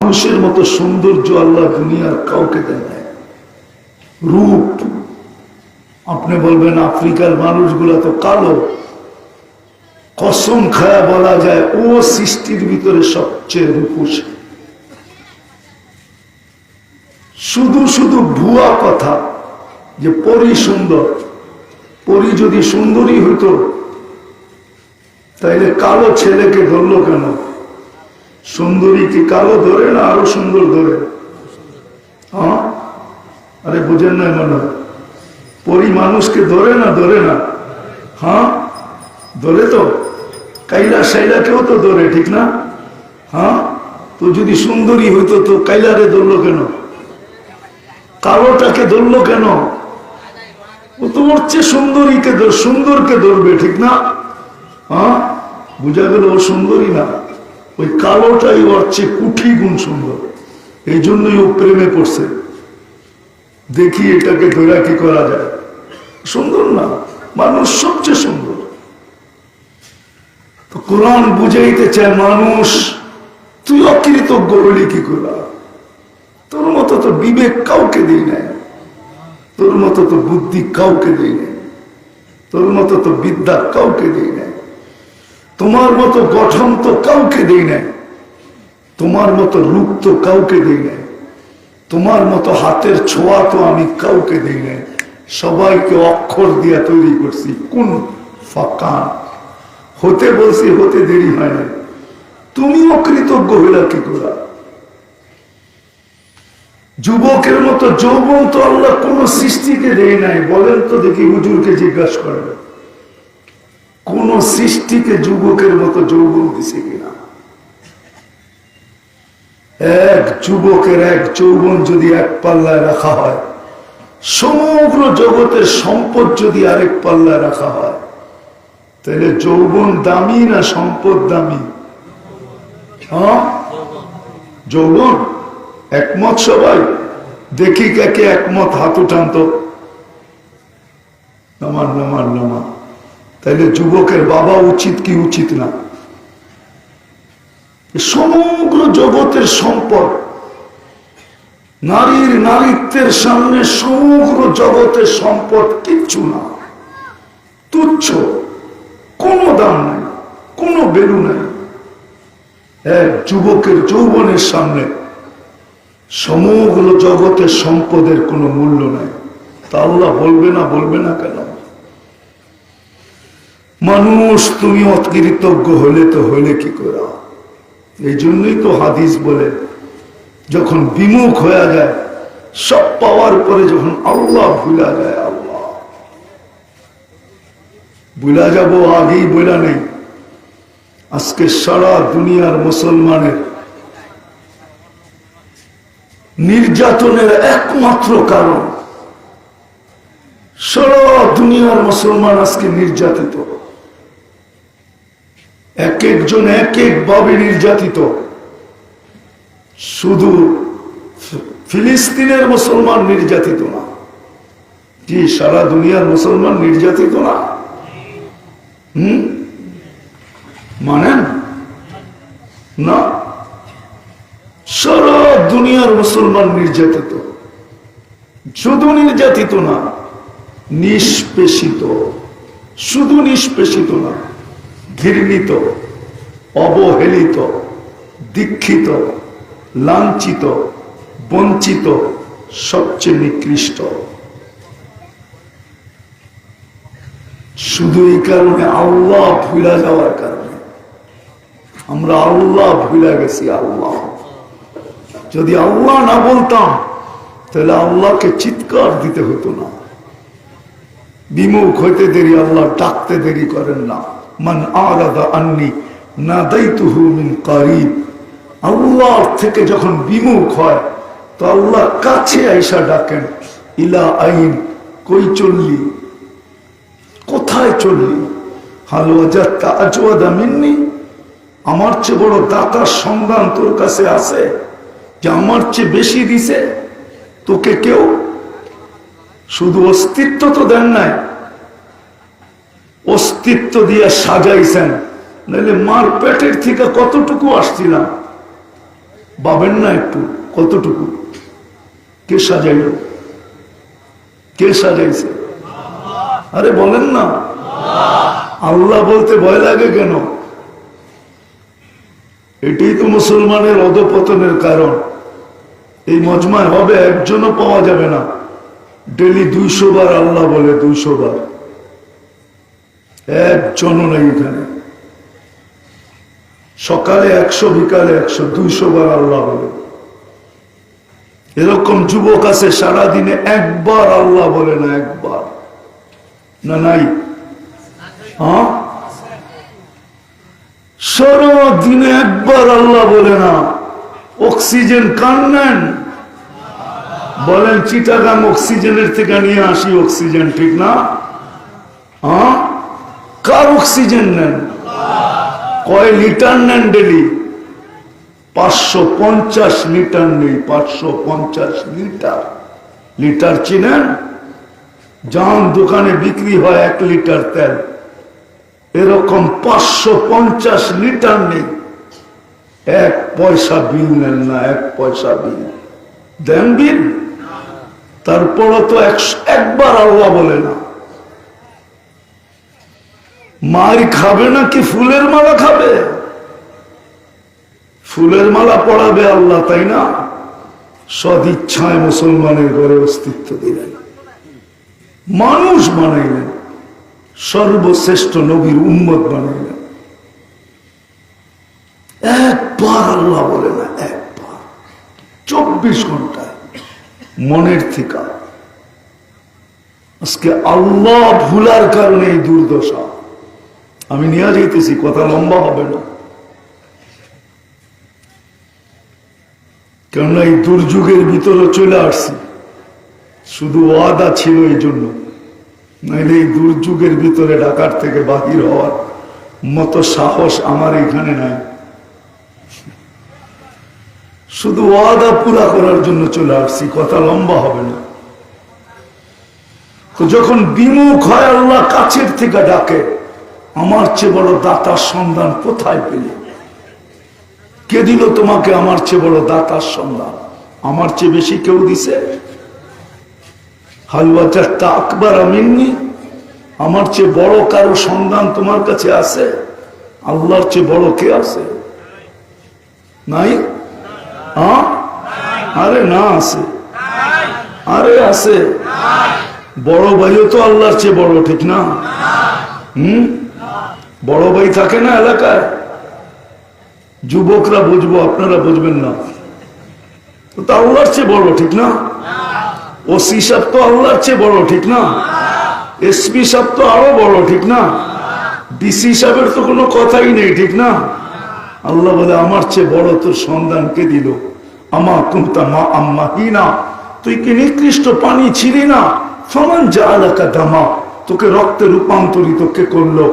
মানুষের মতো সৌন্দর্য আল্লাহ দুনিয়ার কাউকে দেয় নাই। রূপ। আপনি বলবেন, আফ্রিকার মানুষগুলা তো কালো। কসম খায়া বলা যায়, ও সৃষ্টির ভিতরে সবচেয়ে রূপসী। শুধু শুধু ভুয়া কথা, যে পরি সুন্দর। পরি যদি সুন্দরী হইতো, তাইলে কালো ছেলেকে ধরলো কেন? সুন্দরী কি কালো ধরে না আরও সুন্দর ধরে? হ্যাঁ? আরে বুঝেন না মনে পরি মানুষকে ধরে না ধরে না। হ্যাঁ? ধরে তো। কাইলা সাইলা কেউ তো ধরে, ঠিক না? হ্যাঁ? তো যদি সুন্দরী হইতো তো কাইলারে ধরলো কেন? কালোটাকে ধরলো কেন? ও তো ওর চেয়ে সুন্দরীকে সুন্দরকে ধরবে, ঠিক না? হ্যাঁ? বুঝা গেল ও সুন্দরী না। ওই কালোটাই ওর চেয়ে কুঠি গুণ সুন্দর। এই জন্যই ও প্রেমে পড়ছে। দেখি এটাকে ধরা কি করা যায়। সুন্দর না, মানুষ সবচেয়ে সুন্দর। তো কোরআন বুঝাইতে চায় মানুষ, তুই অকৃতজ্ঞ হলি কি করা তোর মতো তো বিবেক কাউকে দিই নাই। তোর মতো তো বুদ্ধি কাউকে দিই নাই। তোর মতো তো বিদ্যা কাউকে দিই নাই। তোমার মতো গঠন তো কাউকে দিই নাই। তোমার মতো রূপ তো কাউকে দিই নাই। তোমার মতো হাতের ছোঁয়া তো আমি কাউকে দিই নাই। সবাইকে অক্ষর দিয়া তৈরি করছি, কোন ফাঁকা। হতে বলছি, হতে দেরি হয় না তুমি অকৃতজ্ঞ হইলা কি করা? যুবকের মতো যৌবন তো আল্লাহ কোন সৃষ্টিকে দেয় নাই। বলেন তো দেখি হুজুরকে জিজ্ঞাসা করেন। কোন সৃষ্টিকে যুবকের মতো যৌবন দিছে কিনা? এক যুবকের এক যৌবন যদি এক পাল্লায় রাখা হয়, সমগ্র জগতের সম্পদ যদি আরেক পাল্লায় রাখা হয়, তাহলে যৌবন দামি না সম্পদ দামি? হ্যাঁ? যৌবন একমত সবাই? দেখি কাকে একমত হাত উঠান তো। নামান নামান নামান তাইলে যুবকের বাবা উচিত কি উচিত না? সমগ্র জগতের সম্পদ নারীর নারীত্বের সামনে সমগ্র জগতের সম্পদ কিচ্ছু না। তুচ্ছ, কোনো দাম নাই, কোনো বেরু নাই। এক যুবকের যৌবনের সামনে সমগ্র জগতের সম্পদের কোনো মূল্য নাই। তা আল্লাহ বলবে না বলবে না কেন? মানুষ, তুমি অকৃতজ্ঞ হলে তো হলে কি করা? এই জন্যই তো হাদিস বলে, যখন বিমুখ হয়ে যায়, সব পাওয়ার পরে যখন আল্লাহ ভুলা যায়, আল্লাহ। ভুলা যাব আগেই বলা নেই। আজকে সারা দুনিয়ার মুসলমানের নির্যাতনের একমাত্র কারণ, সারা দুনিয়ার মুসলমান আজকে নির্যাতিত এক একজন এক এক ভাবে নির্যাতিত। শুধু ফিলিস্তিনের মুসলমান নির্যাতিত না, কি সারা দুনিয়ার মুসলমান নির্যাতিত না? হুম? মানেন? না। সারা দুনিয়ার মুসলমান নির্যাতিত। শুধু নির্যাতিত না, নিষ্পেষিত। শুধু নিষ্পেষিত না। ঘৃণিত, অবহেলিত, দীক্ষিত, লাঞ্ছিত, বঞ্চিত, সবচেয়ে নিকৃষ্ট। শুধু এই কারণে আল্লাহ ভুলা যাওয়ার কারণে। আমরা আল্লাহ ভুলে গেছি, আল্লাহ। যদি আল্লাহ না বলতাম, তাহলে আল্লাহকে চিৎকার দিতে হতো না। বিমুখ হইতে দেরি, আল্লাহ ডাকতে দেরি করেন না। মান আলাদা আন্নি না দায়িতুহু মিন কারিব। আল্লাহ থেকে যখন বিমুখ হয়, তো আল্লাহ কাছে আইসা ডাকেন, ইলা আইন, কই চললি? কোথায় চললি? হালুয়া যাত্রা আজওয়াদা আমার চেয়ে বড় দাতার সন্ধান তোর কাছে আছে, যে আমার চেয়ে বেশি দিছে? তোকে কেউ শুধু অস্তিত্ব তো দেন নাই অস্তিত্ব দিয়ে সাজাইছেন। নাহলে মার পেটের থেকে কতটুকু আসছিলাম? পাবেন না একটু, কতটুকু? কে সাজাইল? কে সাজাইছে? আরে বলেন না। আল্লাহ বলতে ভয় লাগে কেন? এটাই তো মুসলমানের অধপতনের কারণ। এই মজমায় হবে, একজনও পাওয়া যাবে না। ডেলি দুইশো বার আল্লাহ বলে দুইশো বার। একজনও নেই এখানে। সকালে একশো, বিকালে একশো, দুইশো বার আল্লাহ বলে। এরকম যুবক আছে, সারাদিনে একবার আল্লাহ বলে না একবার। না নাই? হ্যাঁ? একবার আল্লাহ বলে না। অক্সিজেন কান নেন? বলেন, চিটাগাং অক্সিজেনের থেকে নিয়ে আসি অক্সিজেন, ঠিক না? হ্যাঁ? কার অক্সিজেন নেন? কয় লিটার নেন ডেলি? পাঁচশো পঞ্চাশ লিটার নেই, পাঁচশো পঞ্চাশ লিটার। লিটার চিনেন? যান দোকানে বিক্রি হয় এক লিটার তেল। এরকম পাঁচশো পঞ্চাশ লিটার নেই। এক পয়সা বিল নেন না, এক পয়সা বিল। দেন বিল? তারপরও তো একবার আল্লাহ বলে না। মার খাবে নাকি ফুলের মালা খাবে? ফুলের মালা পড়াবে আল্লাহ, তাই না? সদিচ্ছায় মুসলমানের ঘরে অস্তিত্ব দিলেন। মানুষ বানাইলেন। সর্বশ্রেষ্ঠ নবীর উম্মত বানাইলেন। একবার আল্লাহ বলে না, একবার। চব্বিশ ঘন্টায়, মনের থেকে। আজকে আল্লাহ ভুলার কারণে এই দুর্দশা। আমি নিয়ে যেতেছি কথা লম্বা হবে না। কেননা এই দুর্যোগের ভিতরে চলে আসছি। শুধু ওয়াদা ছিল এই জন্য। নাইলে এই দুর্যোগের ভিতরে ঢাকার থেকে বাহির হওয়ার মতো সাহস আমার এখানে নাই। শুধু ওয়াদা পুরা করার জন্য চলে আসছি, কথা লম্বা হবে না। তো যখন বিমুখ হয়, আল্লাহ কাছের থেকে ডাকে। আমার চেয়ে বড় দাতার সন্ধান কোথায় পেলে? কে দিল তোমাকে আমার চেয়ে বড় দাতার সন্ধান? আমার চেয়ে বেশি কেউ দিছে? হালুয়াচারটা আকবর আমিননি আমার চেয়ে বড় কারও সন্ধান তোমার কাছে আছে? আল্লাহর চেয়ে বড় কে আছে? নাই? আরে না আছে। আরে আছে। বড় ভাইও তো আল্লাহর চেয়ে বড়, ঠিক না? হুম? বড় ভাই থাকে না এলাকায়? যুবকরা বুঝব আপনারা বুঝবেন না। তো আল্লাহর চেয়ে বড় ঠিক না? ওসি সাহেব তো আল্লাহর চেয়ে বড় ঠিক না? এসপি সাহেব তো আরও বড় ঠিক না? ডিসি সাহেবের তো কোনো কথাই নেই ঠিক না? আল্লাহ। বলে আমার চেয়ে বড় তোর সন্ধান কে দিল? আমা কুমতা মা আম্মা হিনা। তুই কি নিকৃষ্ট পানি ছিলি না? সমান যা এলাকা দামা। তোকে রক্তে রূপান্তরিত কে করল?